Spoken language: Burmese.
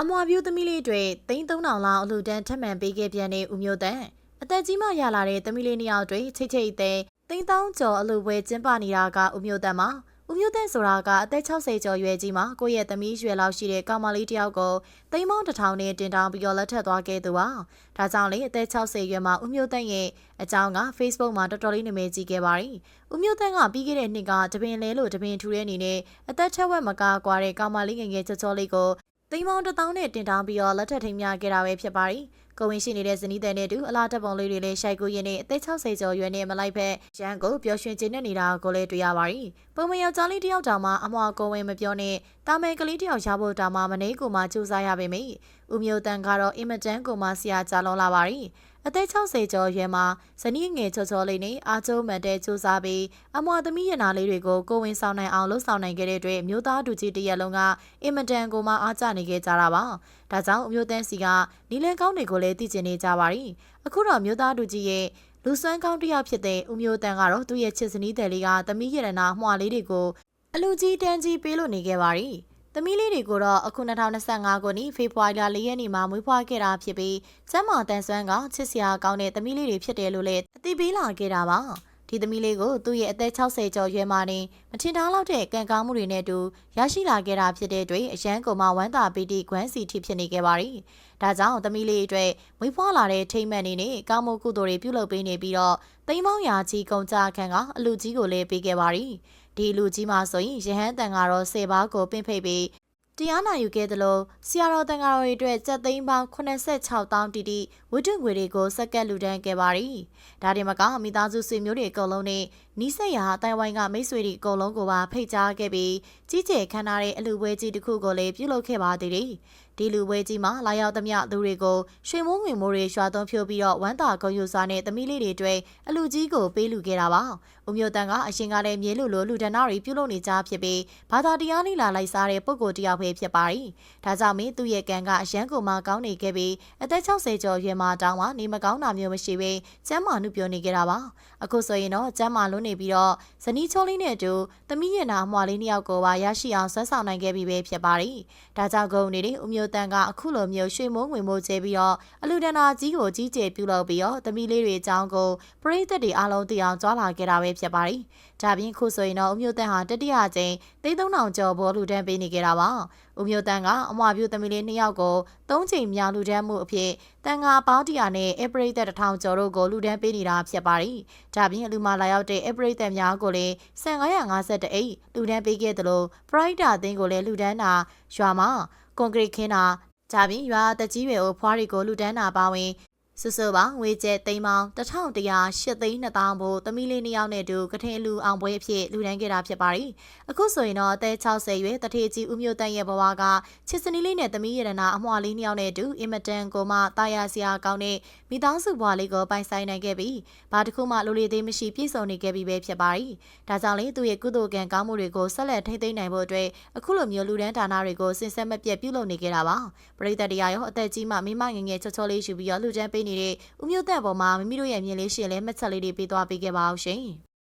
အမွာပြူသမီးလေးတွေသိန်း3000လောက်အလူတန်းထပ်မံပေးခဲ့ပြန်တဲ့ဦးမျိုးတန်းအသက်ကြီးမှရလာတဲ့သမီးလေးနှစ်ယောက်တွေချိတ်ချိတ်သေးသိန်း1000ကျော်အလူပွဲကျင်းပနေတာကဦးမျိုးတန်းမှာဦးမျိုးတန်းဆိုတာကအသက်60ကျော်ရွယ်ကြီးမှာကိုယ့်ရဲ့သမီးရွယ်လောက်ရှိတဲ့ကောင်မလေးတစ်ယောက်ကိုသိန်းပေါင်းတစ်ထောင်နဲ့တင်တောင်းပြီးတော့လက်ထပ်သွားခဲ့သူပါ။ဒါကြောင့်လေအသက်60ရွယ်မှာဦးမျိုးတန်းရဲ့အကြောင်းက Facebook မှာတော်တော်လေးနာမည်ကြီးခဲ့ပါတယ်။ဦးမျိုးတန်းကပြီးခဲ့တဲ့နှစ်ကတပင်လဲလို့တပင်ထူတဲ့အနေနဲ့အသက်ထက်ဝက်မကားကွာတဲ့ကောင်မလေးငယ်ငယ်ချောချောလေးကို သိန်းပေါင်းတစ်သောင်းနဲ့တင်တောင်းပြီးတော့လက်ထပ်ထိမ်းမြခဲ့တာပဲဖြစ်ပါတယ်။ကိုဝင်ရှိနေတဲ့ဇနီးတဲ့နဲ့တူအလားတပုံလေးတွေလည်းရှိုက်ကိုရင်နဲ့အသက်60ကျော်ရွယ်နဲ့မလိုက်ဖက်ရန်ကိုပျော်ရွှင်ခြင်းနဲ့နေတာကိုလည်းတွေ့ရပါတယ်။ပုံမယောက်ျားလေးတစ်ယောက်တောင်မှအမွာကိုဝင်မပြောနဲ့တာမယ်ကလေးတစ်ယောက်ရဖို့တောင်မှမနေကိုမှစူးစမ်းရပေမယ့်ဦးမျိုးတန်ကတော့အင်မတန်ကိုမှဆရာကြားလုံးလာပါတယ်။ အသက်60ကျော်ရွယ်မှာဇနီးငယ်ချောချောလေးနဲ့အားကျုံမတ်တဲ့စူးစမ်းပြီးအမွာသမီးရနာလေးတွေကိုကိုဝင်ဆောင်နိုင်အောင်လှုပ်ဆောင်နိုင်ခဲ့တဲ့အတွက်မျိုးသားတူကြီးတရက်လုံးကအင်မတန်ကိုမှအားကျနေခဲ့ကြတာပါ။ဒါကြောင့်အမျိုးတန်းစီကနီလန်ကောင်းတွေကိုလည်းသိကျင်နေကြပါရီ။အခုတော့မျိုးသားတူကြီးရဲ့လူစွမ်းကောင်းတစ်ယောက်ဖြစ်တဲ့ဦးမျိုးတန်းကတော့သူ့ရဲ့ချစ်စနီးတယ်လေးကသမီးရတနာမှွာလေးတွေကိုအလူကြီးတန်းကြီးပေးလို့နေခဲ့ပါရီ။ သမီးလေးတွေကိုတော့အခု2025ခုနှစ်ဖေဖော်ဝါရီလ၄ရက်နေ့မှာမွေးဖွားခဲ့တာဖြစ်ပြီးကျမ်းမာတန်ဆွမ်းကချစ်စရာကောင်းတဲ့သမီးလေးတွေဖြစ်တယ်လို့လည်းအသိပေးလာခဲ့တာပါ ဒီသမီးလေးကိုသူ့ရဲ့အသက်60ကျော်ရွယ်မှနေမထင်ထားလောက်တဲ့ကံကောင်းမှုတွေနဲ့အတူရရှိလာခဲ့တာဖြစ်တဲ့အတွက်အရန်ကုန်မှဝမ်းသာပီတိခွမ်းစီထိဖြစ်နေခဲ့ပါရီဒါကြောင့်သမီးလေးအတွက်မွေးဖွားလာတဲ့ထိမ့်မှန်နေနဲ့ကောင်းမှုကုသိုလ်တွေပြုလုပ်ပေးနေပြီးတော့သိမ်းမောင်းရာကြီးကုံကြခန့်ကအလူကြီးကိုလည်းပေးခဲ့ပါရီဒီလူကြီးမှာဆိုရင်ရဟန်းတန်ကတော့၁၀ပါးကိုပင့်ဖိတ်ပြီးတရားနာယူခဲ့သလိုဆရာတော်တန်ဃာတော်တွေအတွက်စက်သိန်းပေါင်း86တောင်းတီတီ ဝိတုငွေတွေကိုစက္ကက်လူဒန်းခဲ့ပါရီဒါတင်မကမိသားစုဆွေမျိုးတွေအကုန်လုံးနဲ့နီးစပ်ရာတိုင်ဝိုင်းကမိတ်ဆွေတွေအကုန်လုံးကိုပါဖိတ်ကြားခဲ့ပြီးကြီးကျယ်ခမ်းနားတဲ့အလူပွဲကြီးတစ်ခုကိုလည်းပြုလုပ်ခဲ့ပါသေးတယ်ဒီလူပွဲကြီးမှာလာရောက်သမျှသူတွေကိုရွှေမိုးငွေမိုးတွေရွာသွန်းဖြိုးပြီးတော့ဝမ်းသာဂုဏ်ယူစွာနဲ့သမီးလေးတွေအတွက်အလူကြီးကိုပေးလူခဲ့တာပါ။ဦးမျိုးတန်ကအရှင်ကလည်းမြေလူလိုလူဒဏ္ဍတွေပြုလုပ်နေကြဖြစ်ပြီးဘာသာတရားလေးလာလိုက်စားတဲ့ပုဂ္ဂိုလ်တယောက်ပဲဖြစ်ပါရီ။ဒါကြောင့်မင်းသူ့ရဲ့ကံကအရန်ကိုမှကောင်းနေခဲ့ပြီးအသက်60ကျော်ရွယ်မှာတောင်းမှနေမကောင်းတာမျိုးမရှိဘဲကျမ်းမာနှုပြောနေခဲ့တာပါ။အခုဆိုရင်တော့ကျမ်းမာလွန်းနေပြီးတော့ဇနီးချိုးလေးနဲ့အတူသမီးရဲ့နာအမွှာလေးနှစ်ယောက်ကိုပါရရှိအောင်ဆွဲဆောင်နိုင်ခဲ့ပြီပဲဖြစ်ပါရီ။ဒါကြောင့်ဂုံနေတဲ့ဦးမျိုးတန်ကအခုလိုမျိုးရွှေမိုးငွေမိုးကျဲပြီးတော့အလူဒနာကြီးကိုကြီးကျယ်ပြုလုပ်ပြီးတော့သမီးလေးတွေအကြောင်းကိုပရိသတ်တွေအားလုံးသိအောင်ကြွားလာခဲ့တာပဲဖြစ်ပါရီ။ဒါပြင်ခုဆိုရင်တော့ဦးမျိုးတန်ဟာတတိယကျင်းသိန်း3000ကျော်ဘောလူတန်းပေးနေကြတာပါ။ဦးမျိုးတန်ကအမွာပြူသမီးလေးနှစ်ယောက်ကိုသုံးချိန်မြောင်လူတန်းမှုအဖြစ်တန်ငါပေါင်းတရာနဲ့အပရိသတ်1000ကျော်တို့ကိုလူတန်းပေးနေတာဖြစ်ပါရီ။ဒါပြင်အလူမလာရောက်တဲ့အပရိသတ်များကိုလည်း1551အိတ်လူတန်းပေးခဲ့သလိုပရိုက်တာအသင်းကိုလည်းလူတန်းတာရွာမှာကွန်ကရစ်ခင်းတာဒါပြင်ရွာတက်ကြီးရွယ်ကိုဖွားတွေကိုလူတန်းတာပါဝင် စုစုပေါင်းငွေကျပ်သိန်းပေါင်း1108သိန်း2000ဘို့သမီးလေးနှစ်ယောက်နဲ့အတူကထင်လူအောင်ပွဲအဖြစ်လူဒန်းခဲ့တာဖြစ်ပါတယ်။အခုဆိုရင်တော့အသက်60ရွယ်တထေကြီးဦးမျိုးတန်းရဲ့ဘဝကချစ်စနီးလေးနဲ့သမီးရတနာအမွှာလေးနှစ်ယောက်နဲ့အတူအင်မတန်ကိုမှတာယာစရာကောင်းတဲ့မိသားစုဘဝလေးကိုပိုင်ဆိုင်နိုင်ခဲ့ပြီးဘာတစ်ခုမှလိုလေသေးမရှိပြည့်စုံနေခဲ့ပြီပဲဖြစ်ပါတယ်။ဒါကြောင့်လေသူ့ရဲ့ကုသိုလ်ကံကောင်းမှုတွေကိုဆက်လက်ထိန်းသိမ်းနိုင်ဖို့အတွက်အခုလိုမျိုးလူဒန်းဌာနတွေကိုစင်ဆက်မပြတ်ပြုလုပ်နေခဲ့တာပါ။ပရိသတ်တရားရောအသက်ကြီးမှမိမငငယ်ချောချောလေးယူပြီးတော့လူဒန်းပေးနေတဲ့ဦးမျိုးသက်ပေါ်မှာမိမိတို့ရဲ့မြင်လေးရှင်လဲမှတ်ချက်လေးတွေပေးသွားပေးခဲ့ပါအောင်ရှင်။